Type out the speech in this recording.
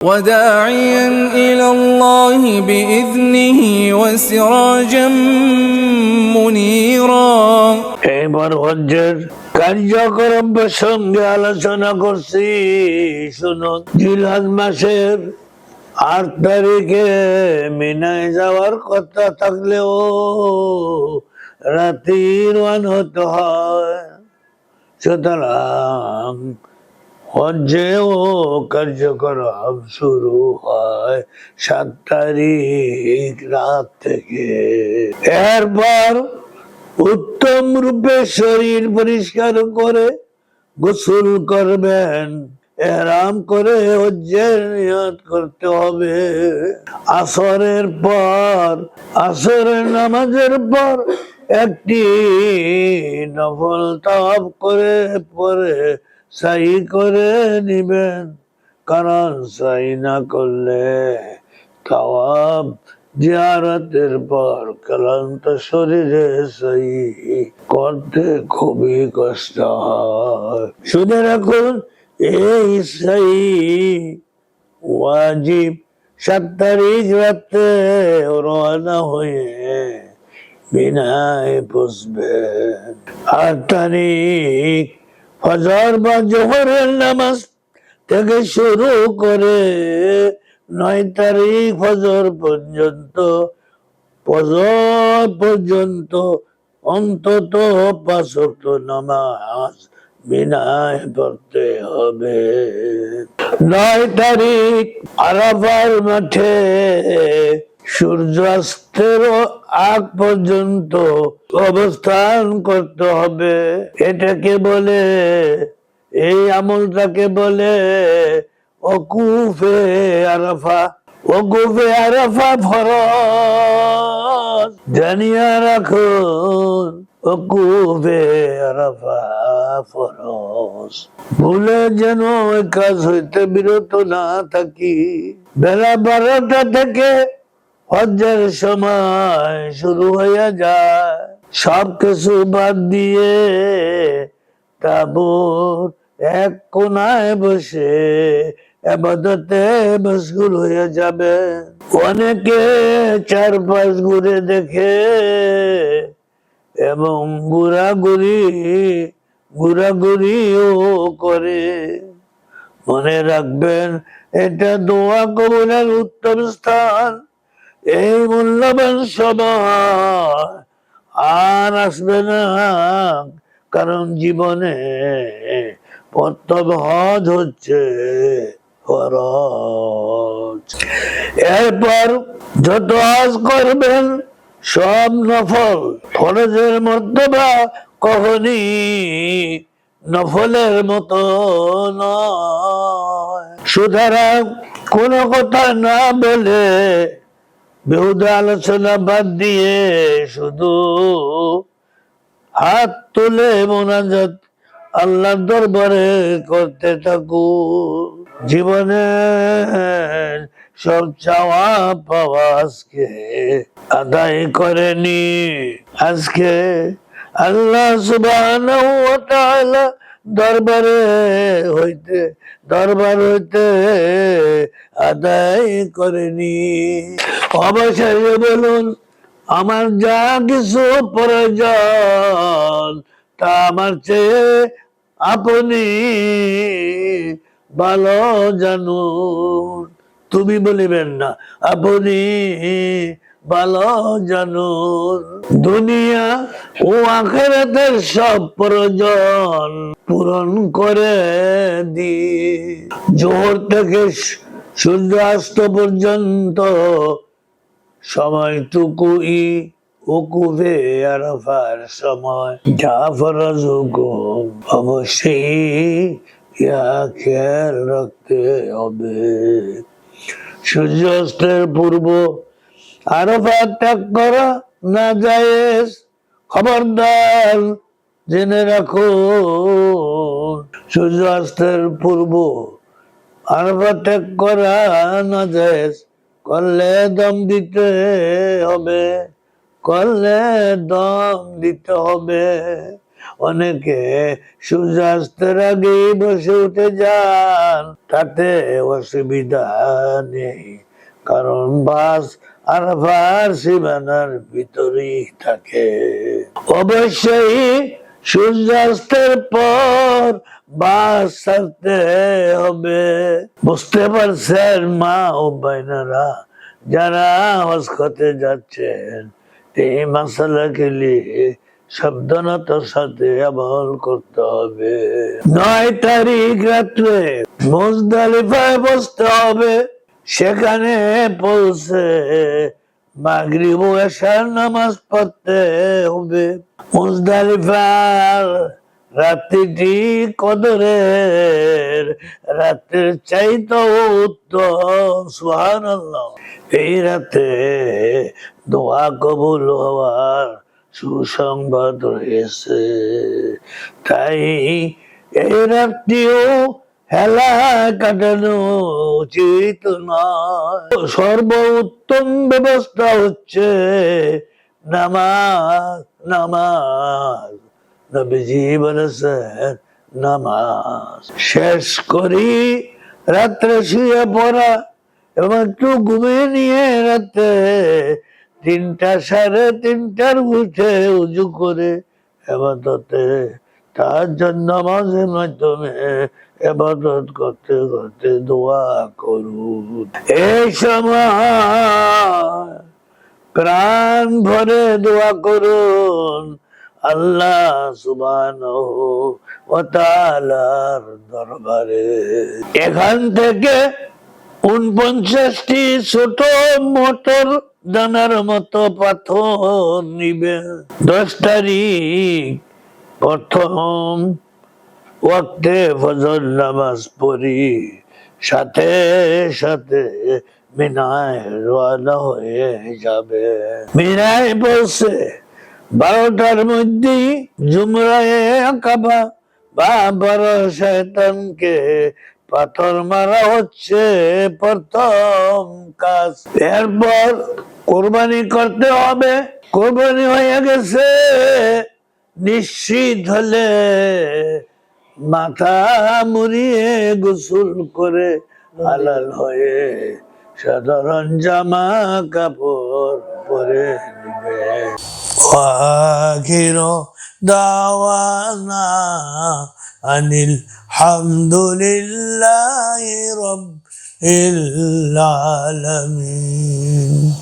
وداعيا إلى الله بإذنه وسراجا منيرا এবার হজ্জের কার্যক্রম প্রসঙ্গে আলোচনা করছি শুনুন জিলহজ মাসের আট তারিখে মিনায় যাওয়ার কথা থাকলেও রাতির ওয়ান হতে হয় সুতরাং হজ্জেও কার্যক্রম শুরু হয় সাত তারিখ রাত থেকে। এরপর উত্তম রূপে শরীর পরিষ্কার করে গোসল করবেন। এরাম করে হজ্জের নিয়ত করতে হবে। আসরের পর, আসরের নামাজের পর একটি নফল তাপ করে পরে সাই করে নিবেন, কারণ সাই না করলে তাওয়াব জিয়ারতের পর ক্লান্ত শরীরে সই করতে খুবই কষ্ট হয়। শুনে রাখুন, এই সই ওয়াজিব সাত তারিখ রাতে রওনা হয়ে বিনায় বসবেন আট তারিখ ফজর বা জোহরের নামাজ থেকে শুরু করে নয় তারিখ ফজর পর্যন্ত ফজর পর্যন্ত অন্তত পাঁচ ওয়াক্ত নামাজ বিনায় পড়তে হবে। নয় তারিখ আরাফার মাঠে সূর্যাস্তের আগ পর্যন্ত অবস্থান করতে হবে। এটাকে বলে, এই আমলটাকে বলে অকুফে আরাফা। অকুফে আরাফা ফরজ। জানিয়া রাখুন অকুফে আরাফা ফরজ। ভুলে যেন ওই কাজ হইতে বিরত না থাকি। বেলা বারোটা থেকে হজ্জের সময় শুরু হয়ে যায়। সব কিছু বাদ দিয়ে তাবুত এক কোনায় বসে আবাদতে মশগুল হয়ে যাবে। অনেকে চারপাশ ঘুরে দেখে এবং ঘোরাঘুরি, ঘোরাঘুরিও করে। মনে রাখবেন, এটা দোয়া কবুলের উত্তম স্থান। এই মূল্যবান সময় আর আসবে না, কারণ জীবনে প্রথম হজ হচ্ছে এরপর যত হজ করবেন, সব নফল ফরজের মধ্যে বা কখনই নফলের মতো নয়। সুতরাং কোনো কথা না বলে বেহুদা আলোচনা বাদ দিয়ে শুধু হাত তুলে মোনাজাত আল্লাহর দরবারে করতে থাকু জীবনে সব চাওয়া পাওয়া আজকে আদায় করেনি। আজকে আল্লাহ তাআলা দরবারে হইতে, দরবার হইতে আদায় করেনি। অবশেষে বলুন, আমার যা কিছু প্রয়োজন, তা আমার চেয়ে আপনি ভালো জানুন। তুমি বলিবেন না, আপনি ভালো জানুন দুনিয়া ও আখেরাতের সব প্রয়োজন পূরণ করে দি। জোহর থেকে সূর্যাস্ত পর্যন্ত সময় সময়টুকুই উকুফে আরাফার সময়। যা ফরজ হুকুম, অবশ্যই ইয়া খেয়াল রাখতে হবে। সূর্যাস্তের পূর্ব আরাফা ত্যাগ করা, না যায় খবরদার। জেনে রাখো সূর্যাস্তের পূর্ব। আরাফা ত্যাগ করা, না যায় করলে দম দিতে হবে। করলে দম দিতে হবে। অনেকে সূর্যাস্তের আগেই বসে উঠে যান, তাতে অসুবিধা নেই। কারণ বাস আরফার সীমানার ভিতরেই থাকে। অবশ্যই সূর্যাস্তের পর বাস হবে। বুঝতে পারছেন মা ও বাইনারা যারা হজ করতে যাচ্ছেন, এই মশালা খেলে সাবধানতার সাথে আমল করতে হবে। নয় তারিখ রাত্রে মুজদালিফায় বসতে হবে। সেখানে পৌঁছে মাগরিব ও এশার নামাজ পড়তে হবে। মুজদালিফার রাত্রিটি কদরের, রাত্রের চাইতে উত্তম, সুবহানাল্লাহ। এই রাতে দোয়া কবুল হওয়ার সুসংবাদ রয়েছে। তাই এই রাত্রিও হেলা কাটানো উচিত নয়। সর্বোত্তম ব্যবস্থা হচ্ছে নামাজ নামাজ। বলেছেন, নামাজ। শেষ করি, রাত্রে শুয়ে পড়া এবং একটু ঘুমিয়ে নিয়ে রাতে তিনটা সাড়ে তিনটার উঠে উজু করে এবাদতে তার জন্য নামাজের মাধ্যমে এবাদত করতে করতে দোয়া করুন। এই সময় প্রাণ ভরে দোয়া করুন আল্লাহ তাআলার দরবারে। এখান থেকে উনপঞ্চাশটি ছোট মোটর দানার মতো পাথর নিবে। দশ তারিখ প্রথম ওয়াক্তে ফজর নামাজ পড়ি, সাথে সাথে মিনায় রওনা হয়ে যাবে। মিনায় বসে বারোটার মধ্যেই জুমরায় আঁকাবা বা বড় শয়তানকে পাথর মারা হচ্ছে প্রথম কাজ। এরপর কোরবানি করতে হবে। কোরবানি হয়ে গেছে, নিশ্চিত হলে মাথা মুড়িয়ে গোসল করে হালাল হয়ে সাধারণ জামা কাপড় পরে নিবে وآخر دعوانا أن الحمد لله رب العالمين